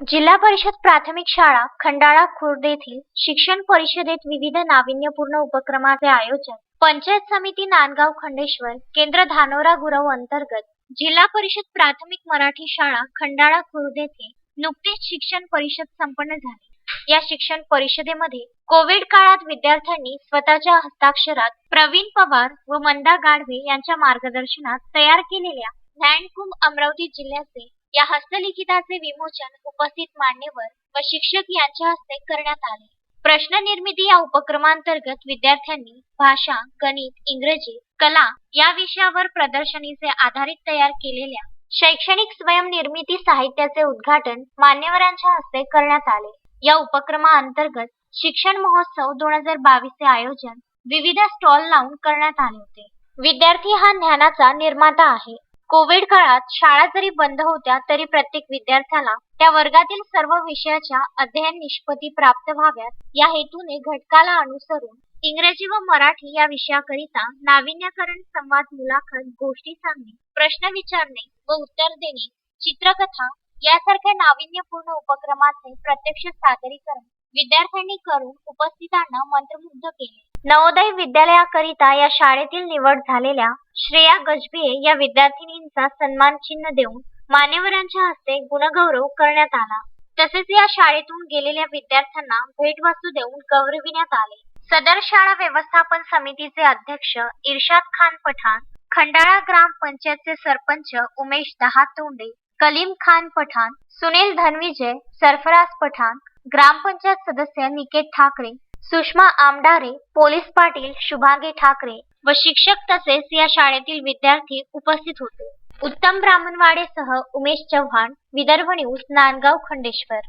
जिल्हा परिषद प्राथमिक शाळा खंडाळा खुर्द येथील शिक्षण परिषदेत विविध नाविन्यपूर्ण उपक्रमाचे आयोजन पंचायत समिती नांदगाव खंडेश्वर केंद्र धानोरा गुरव अंतर्गत जिल्हा परिषद प्राथमिक मराठी शाळा खंडाळा खुर्द येथे नुकतीच शिक्षण परिषद संपन्न झाली. या शिक्षण परिषदेमध्ये कोविड काळात विद्यार्थ्यांनी स्वतःच्या हस्ताक्षरात प्रवीण पवार व मंदा गाढवे यांच्या मार्गदर्शनात तयार केलेल्या ज्ञानकुंभ अमरावती जिल्ह्याचे या हस्तलिखिताचे विमोचन उपस्थित मान्यवर व शिक्षक यांच्या हस्ते करण्यात आले. प्रश्न निर्मिती या उपक्रमांतर्गत विद्यार्थ्यांनी भाषा गणित इंग्रजी कला या विषयावर प्रदर्शनीचे आधारित तयार केलेल्या शैक्षणिक स्वयंनिर्मिती साहित्याचे उद्घाटन मान्यवरांच्या हस्ते करण्यात आले. या उपक्रमाअंतर्गत शिक्षण महोत्सव दोन हजार बावीसचे आयोजन विविध स्टॉल लावून करण्यात आले होते. विद्यार्थी हा ज्ञानाचा निर्माता आहे. कोविड काळात शाळा जरी बंद होत्या तरी प्रत्येक विद्यार्थ्याला त्या वर्गातील सर्व विषयाच्या अध्ययन निष्पत्ती प्राप्त व्हाव्यात. या हेतूने घटकाला अनुसरून इंग्रजी व मराठी या विषयाकरिता नाविन्यकरण संवाद मुलाखत गोष्टी सांगणे प्रश्न विचारणे व उत्तर देणे चित्रकथा यासारख्या नाविन्यपूर्ण उपक्रमाचे प्रत्यक्ष सादरीकरण विद्यार्थ्यांनी करून उपस्थितांना मंत्रमुग्ध केले. नवोदय विद्यालयाकरिता या शाळेतील निवड झालेल्या श्रेया गजभिये या विद्यार्थिनींचा सन्मान चिन्ह देऊन मान्यवरांच्या हस्ते गुणगौरव करण्यात आला. तसेच या शाळेतून गेलेल्या विद्यार्थ्यांना भेटवस्तू देऊन गौरविण्यात आले. सदर शाळा व्यवस्थापन समितीचे अध्यक्ष इर्शाद खान पठाण खंडाळा ग्राम पंचायतचे सरपंच उमेश दहातोंडे कलीम खान पठाण सुनील धनविजय सरफराज पठाण ग्रामपंचायत सदस्य निकेत ठाकरे सुषमा आमडारे पोलीस पाटील शुभांगी ठाकरे व शिक्षक तसेच या शाळेतील विद्यार्थी उपस्थित होते. उत्तम ब्राह्मणवाडेसह उमेश चव्हाण विदर्भ न्यूज नांदगाव खंडेश्वर.